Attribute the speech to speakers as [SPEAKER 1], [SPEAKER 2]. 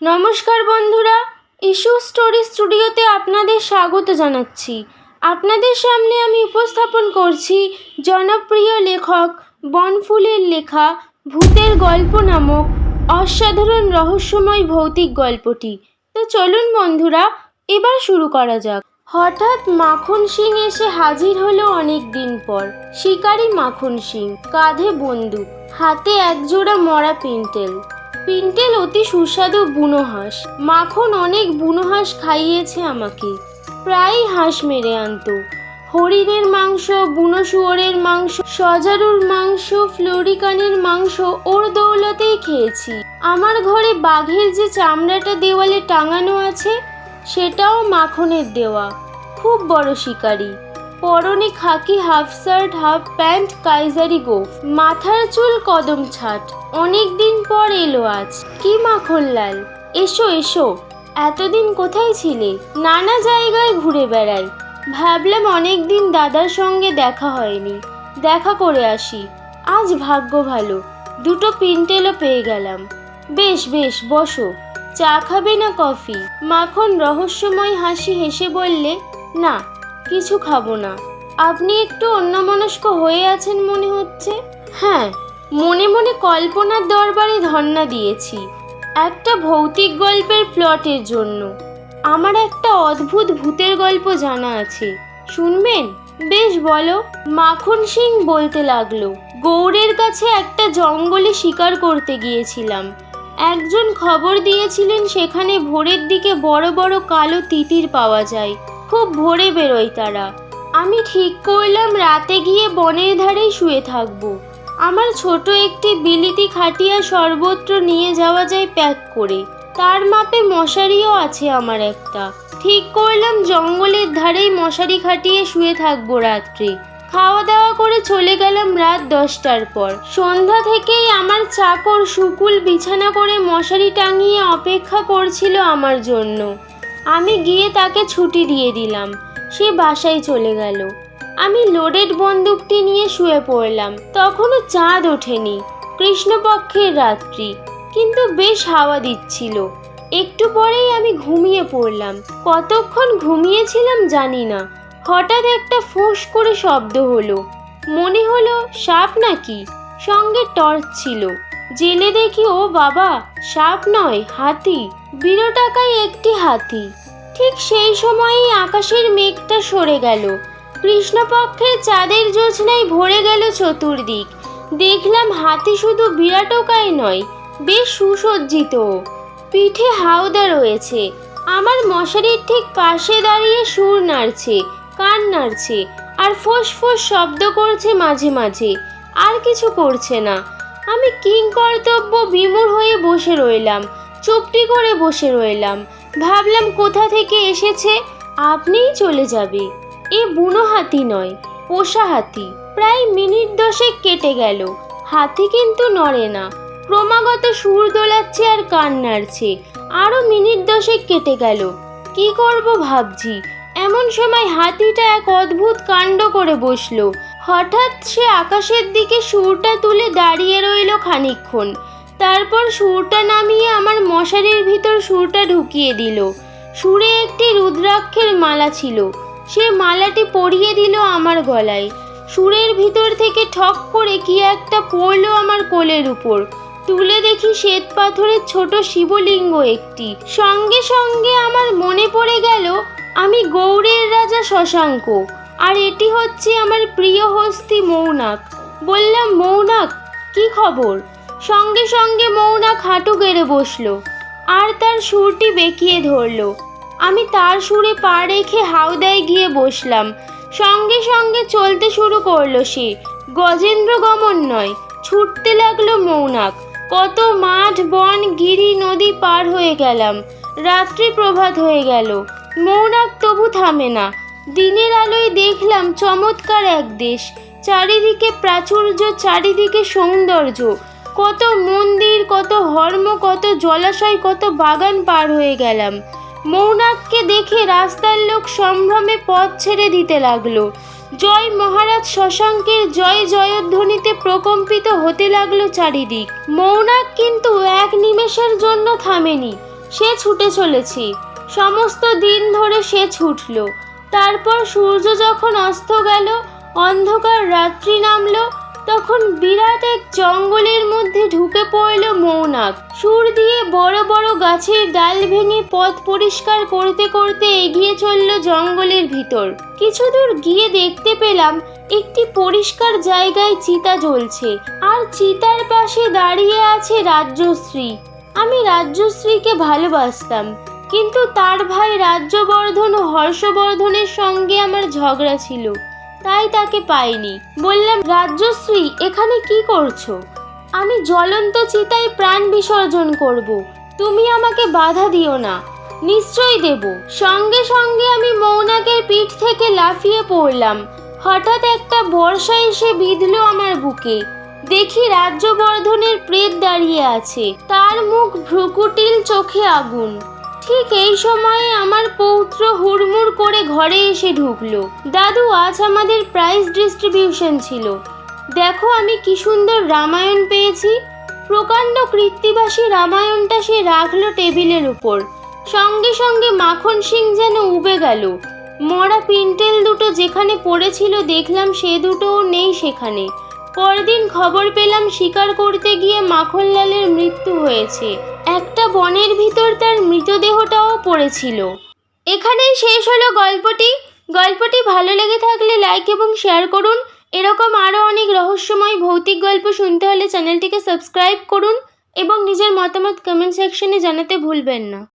[SPEAKER 1] নমস্কার বন্ধুরা, issue story স্টুডিওতে আপনাদের স্বাগত জানাচ্ছি। আপনাদের সামনে আমি উপস্থাপন করছি জনপ্রিয় লেখক বনফুলের লেখা ভূতের গল্প নামক অসাধারণ রহস্যময় ভৌতিক গল্পটি। তো চলুন বন্ধুরা, এবার শুরু করা যাক। হঠাৎ মাখন সিং এসে হাজির হলো অনেক দিন পর। শিকারী মাখন সিং, কাঁধে বন্দুক, হাতে একজোড়া মরা পিন্টেল। পিন্টেল অতি সুস্বাদু বুনো হাঁস। মাখন অনেক বুনো হাঁস খাইয়েছে আমাকে। প্রায়ই হাঁস মেরে আনতো। হরিণের মাংস, বুনো শুয়োরের মাংস, সজারুর মাংস, ফ্লোরিকানের মাংস ওর দৌলতেই খেয়েছি। আমার ঘরে বাঘের যে চামড়াটা দেওয়ালে টাঙানো আছে, সেটাও মাখনের দেওয়া। খুব বড় শিকারী। পরনে খাকি হাফ শার্ট হাফ প্যান্ট কাইজারি গোফ মাথার চুল কদম ছাট। অনেক দিন পর এলো আজ। কি মাখনলাল এসো এসো। এতদিন কোথায় ছিলে? নানা জায়গায় ঘুরে বেড়াই। ভাবলাম অনেক দিন দাদার সঙ্গে দেখা হয়নি। দেখা করে আসি। আজ ভাগ্য ভালো। দুটো পিন্টেলও পেয়ে গেলাম। বেশ বেশ, বসো। চা খাবে না কফি? মাখন রহস্যময় হাসি হেসে বললে, না কিছু খাব না। আপনি একটু অন্যমনস্ক হয়ে আছেন মনে হচ্ছে? হ্যাঁ মনে মনে কল্পনার দরবারে ধন্না দিয়েছি। একটা ভৌতিক গল্পের প্লটের জন্য। আমার একটা অদ্ভুত ভূতের গল্প জানা আছে। শুনবেন? বেশ, বলো। মাখন সিং বলতে লাগল, গৌড়ের কাছে একটা জঙ্গলে শিকার করতে গিয়েছিলাম। একজন খবর দিয়েছিলেন সেখানে ভোরের দিকে বড় বড় কালো তিতির পাওয়া যায়। খুব ভোরে বেরোয় তারা। আমি ঠিক করলাম রাতে গিয়ে বনের ধারেই শুয়ে থাকব। আমার ছোট একটি বিলিতি খাটিয়া সর্বত্র নিয়ে যাওয়া যায় প্যাক করে। তার মাপে মশারিও আছে আমার একটা। ঠিক করলাম জঙ্গলের ধারেই মশারি খাটিয়ে শুয়ে থাকব রাত্রে। খাওয়া দাওয়া করে চলে গেলাম রাত দশটার পর। সন্ধ্যা থেকেই আমার চাকর শুকুল বিছানা করে মশারি টাঙিয়ে অপেক্ষা করছিল আমার জন্য। আমি গিয়ে তাকে ছুটি দিয়ে দিলাম। সে বাসায় চলে গেল। আমি লোডেড বন্দুকটি নিয়ে শুয়ে পড়লাম। তখনও চাঁদ ওঠেনি। কৃষ্ণপক্ষের রাত্রি। কিন্তু বেশ হাওয়া দিচ্ছিল। একটু পরেই আমি ঘুমিয়ে পড়লাম। কতক্ষণ ঘুমিয়েছিলাম জানি না। হঠাৎ একটা ফোঁস করে শব্দ হলো। মনে হলো সাপ নাকি? সঙ্গে টর্চ ছিল। জেলে দেখি ও বাবা সাপ নয়, হাতি। বিরটাকায় একটি হাতি। ঠিক সেই সময়ই আকাশের মেঘটা সরে গেল। কৃষ্ণপক্ষের চাঁদের জোছনায় ভরে গেল চতুর্দিক। দেখলাম হাতি শুধু বিরাটকায় নয়, বেশ সুসজ্জিত। পিঠে হাওদা রয়েছে। আমার মশারির ঠিক পাশে দাঁড়িয়ে সুর নাড়ছে, কান নাড়ছে, আর ফোঁস ফোঁস শব্দ করছে মাঝে মাঝে। আর কিছু করছে না। আমি কিং কর্তব্য বিমূর হয়ে বসে রইলাম, চুপটি করে বসে রইলাম। ভাবলাম কোথা থেকে এসেছে, আপনিই চলে যাবে। এ বুনো হাতি নয়, পোষা হাতি। প্রায় মিনিট দশেক কেটে গেল, হাতি কিন্তু নড়ে না। ক্রমাগত সুর দোলাচ্ছে আর কান নাড়ছে আরও মিনিট দশেক কেটে গেল। কি করব ভাবছি, এমন সময় হাতিটা এক অদ্ভুত কাণ্ড করে বসল হঠাৎ সে আকাশের দিকে সুরটা তুলে দাঁড়িয়ে রইল খানিকক্ষণ। তারপর সুরটা নামিয়ে আমার মশারির ভিতর সুরটা ঢুকিয়ে দিল। সুরে একটি রুদ্রাক্ষের মালা ছিল। সে মালাটি পরিয়ে দিল আমার গলায়। সুরের ভিতর থেকে ঠক করে কি একটা পড়ল আমার কোলের উপর। তুলে দেখি শ্বেত পাথরের ছোট শিবলিঙ্গ একটি। সঙ্গে সঙ্গে আমার মনে পড়ে গেল, আমি গৌড়ের রাজা শশাঙ্ক। আর এটি হচ্ছে আমার প্রিয় হস্তি মৌনাক। বললাম, মৌনাক, কি খবর? সঙ্গে সঙ্গে মৌনাক হাঁটু গেড়ে বসল, আর তার সুরটি বেঁকিয়ে ধরলো। আমি তার সুরে পা রেখে হাওদায় গিয়ে বসলাম। সঙ্গে সঙ্গে চলতে শুরু করল সে। গজেন্দ্র গমন নয়, ছুটতে লাগল মৌনাক। কত মাঠ, বন, গিরি, নদী পার হয়ে গেলাম। রাত্রি প্রভাত হয়ে গেল। মৌনাক তবু থামে না। দিনের আলোয় দেখলাম চমৎকার এক দেশ। চারিদিকে প্রাচুর্য, চারিদিকে সৌন্দর্য। কত মন্দির, কত হর্ম কত জলাশয়, কত বাগান পার হয়ে গেলাম। মৌনাককে দেখে রাস্তার লোক সম্ভ্রমে পথ ছেড়ে দিতে লাগল। জয় মহারাজ শশাঙ্কের জয় জয়ধ্বনিতে প্রকম্পিত হতে লাগল চারিদিক। মৌনাক কিন্তু এক নিমেষের জন্য থামেনি। সে ছুটে চলেছে। সমস্ত দিন ধরে সে ছুটল। তারপর সূর্য যখন অস্ত গেল, অন্ধকার রাত্রি নামলো, তখন বিরাট এক জঙ্গলের মধ্যে ঢুকে পড়ল মৌনাক। সুর দিয়ে বড় বড় গাছের ডাল ভেঙে পথ পরিষ্কার করতে করতে এগিয়ে চলল জঙ্গলের ভিতর। কিছু দূর গিয়ে দেখতে পেলাম, একটি পরিষ্কার জায়গায় চিতা জ্বলছে, আর চিতার পাশে দাঁড়িয়ে আছে রাজ্যশ্রী। আমি রাজ্যশ্রীকে ভালোবাসতাম। কিন্তু তার ভাই রাজ্যবর্ধন ও হর্ষবর্ধনের সঙ্গে আমার ঝগড়া ছিল, তাই তাকে পাইনি। বললাম, রাজ্যশ্রী, এখানে কি করছ? আমি জ্বলন্ত চিতায় প্রাণ বিসর্জন করব। তুমি আমাকে বাধা দিও না। নিশ্চয়ই দেব। সঙ্গে সঙ্গে আমি মৌনাকের পিঠ থেকে লাফিয়ে পড়লাম। হঠাৎ একটা বর্ষা এসে বিঁধল আমার বুকে। দেখি রাজ্যবর্ধনের প্রেত দাঁড়িয়ে আছে। তার মুখ ভ্রুকুটিল চোখে আগুন। ঠিক এই সময়ে আমার পৌত্র হুড়মুড় করে ঘরে এসে ঢুকলো। দাদু, আজ আমাদের প্রাইজ ডিস্ট্রিবিউশন ছিল। দেখো আমি কি সুন্দর রামায়ণ পেয়েছি। প্রকাণ্ড কৃত্তিবাসী রামায়ণটা সে রাখল টেবিলের উপর। সঙ্গে সঙ্গে মাখন সিং যেন উবে গেল। মরা পিন্টেল দুটো যেখানে পড়েছিল দেখলাম সে দুটোও নেই সেখানে। পরদিন খবর পেলাম শিকার করতে গিয়ে মাখনলালের মৃত্যু হয়েছে। একটা বনের ভিতর তার মৃতদেহটাও পড়েছিল। এখানেই শেষ হলো গল্পটি। গল্পটি ভালো লেগে থাকলে লাইক এবং শেয়ার করুন। এরকম আরও অনেক রহস্যময় ভৌতিক গল্প শুনতে হলে চ্যানেলটিকে সাবস্ক্রাইব করুন এবং নিজের মতামত কমেন্ট সেকশনে জানাতে ভুলবেন না।